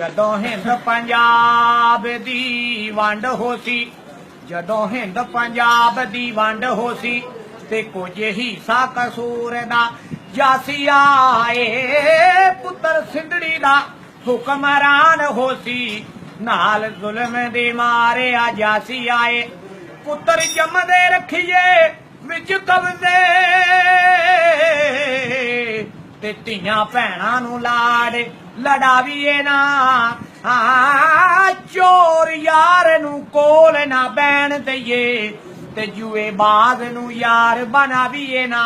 ਜਦੋਂ ਹਿੰਦ ਪੰਜਾਬ ਦੀ ਵੰਡ ਹੋਸੀ, ਜਦੋਂ ਹਿੰਦ ਪੰਜਾਬ ਦੀ ਵੰਡ ਹੋਸੀ, ਤੇ ਕੁਝ ਹਿੱਸਾ ਕਸੂਰ ਦਾ ਜਾਸੀ ਆਏ ਪੁੱਤਰ ਸਿੰਧੜੀ ਦਾ ਹੁਕਮਰਾਨ ਹੋਸੀ। ਨਾਲ ਜ਼ੁਲਮ ਦੇ ਮਾਰੇ ਆ ਜਾਸੀ ਆਏ, ਪੁੱਤਰ ਜੰਮਦੇ ਰੱਖੀਏ ਵਿੱਚ ਕਬਜ਼ੇ। ਤੇ ਧੀਆਂ ਭੈਣਾਂ ਨੂੰ ਲਾੜ, ਲੜਾਵੀਏ ਨਾ। ਆ ਚੋਰ ਯਾਰ ਨੂੰ ਕੋਲ ਨਾ ਬੈਣ ਦਈਏ ਤੇ ਜੂਏ ਬਾਜ਼ ਨੂੰ ਯਾਰ ਬਣਾਵੀਏ ਨਾ।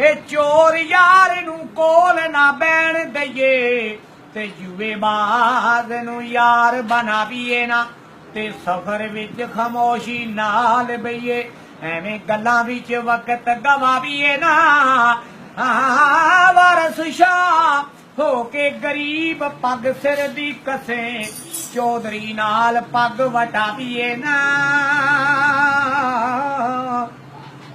ਇਹ ਚੋਰ ਯਾਰ ਨੂੰ ਕੋਲ ਨਾ ਬੈਣ ਦਈਏ ਤੇ ਜੂਏ ਬਾਜ਼ ਨੂੰ ਯਾਰ ਬਣਾਵੀਏ ਨਾ। ਤੇ ਸਫ਼ਰ ਵਿੱਚ ਖਮੋਸ਼ੀ ਨਾਲ ਬਈਏ, ਐਵੇਂ ਗੱਲਾਂ ਵਿੱਚ ਵਕਤ ਗਵਾਵੀਏ ਨਾ। ਆ ਵਾਰਸ ਸ਼ਾਹ ਹੋ ਕੇ ਗਰੀਬ ਪੱਗ ਸਿਰ ਦੀ ਕਸੇ, ਚੌਧਰੀ ਨਾਲ ਪੱਗ ਵਟਾਵੀਏ ਨਾ।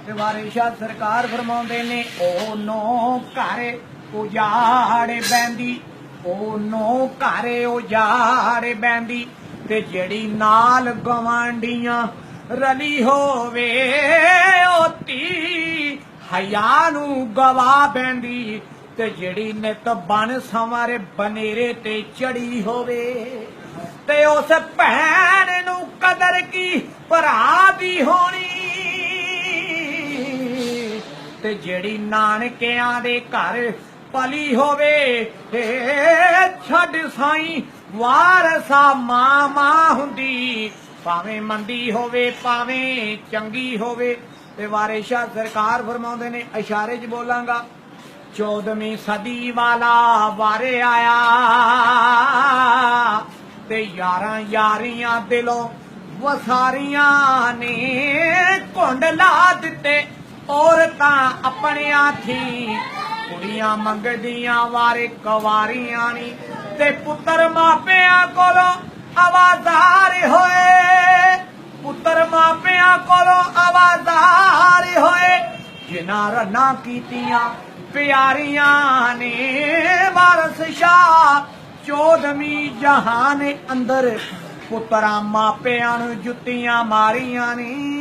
ਤੇ ਵਾਰਿਸ਼ਾ ਸਰਕਾਰ ਫਰਮਾਉਂਦੇ ਨੇ ਉਹ ਨੋ ਘਰ ਉਜਾੜੇ ਬੈੰਦੀ ਉਹ ਨੋ ਘਰ ਉਜਾੜੇ ਬੈੰਦੀ ਤੇ ਜਿਹੜੀ ਨਾਲ ਗਵਾਂਡੀਆਂ ਰਲੀ ਹੋਵੇ, ਉਹ ਧੀ ਹਯਾ ਨੂੰ ਗਵਾ ਬੈੰਦੀ ਤੇ ਜਿਹੜੀ ਨਿਤ ਬਨ ਸੰਵਰ ਬਨੇਰੇ ਤੇ ਚੜੀ ਹੋਵੇ, ਤੇ ਉਸ ਭੈਣ ਨੂੰ ਕਦਰ ਕੀ ਭਰਾ ਦੀ ਹੋਣੀ? ਤੇ ਜਿਹੜੀ ਨਾਨਕਿਆਂ ਦੇ ਘਰ ਪਲੀ ਹੋਵੇ ਛੱਡ ਸਾਈ ਵਾਰਸਾ ਮਾਮਾ ਹੁੰਦੀ। ਭਾਵੇਂ ਮੰਦੀ ਹੋਵੇ, ਭਾਵੇਂ ਚੰਗੀ ਹੋਵੇ, ਤੇ ਵਾਰਿਸ਼ਾ ਸਰਕਾਰ ਫਰਮਾਉਂਦੇ ਨੇ, ਇਸ਼ਾਰੇ 'ਚ ਬੋਲਾਂਗਾ 14ਵੀਂ ਸਦੀ ਵਾਲਾ ਵਾਰੇ ਆਇਆ ਤੇ ਯਾਰਾਂ ਯਾਰੀਆਂ ਦਿਲੋਂ ਵਸਾਰੀਆਂ ਨੇ ਘੁੰਡ ਲਾ ਦਿੱਤੇ। ਔਰਤਾਂ ਆਪਣੀਆਂ ਥੀ, ਕੁੜੀਆਂ ਮੰਗਦੀਆਂ ਵਾਰੇ ਕਵਾਰੀਆਂ ਨੀ ਤੇ ਪੁੱਤਰ ਮਾਪਿਆਂ ਕੋਲੋਂ ਆਵਾਜ਼ਾਰ ਹੋਏ। ਪੁੱਤਰ ਮਾਪਿਆਂ ਕੋਲੋਂ ਆਵਾਜ਼ਾਰ ਹੋਏ। ਜਿਨ੍ਹਾਂ ਰਨਾ ਕੀਤੀਆਂ, ਪਿਆਰੀਆਂ ਨੇ, ਵਾਰਸ ਸ਼ਾਹ। ਚੌਦਵੀਂ ਜਹਾਨ ਅੰਦਰ ਪੁੱਤਰਾਂ ਮਾਪਿਆਂ ਨੂੰ ਜੁੱਤੀਆਂ ਮਾਰੀਆਂ ਨੇ।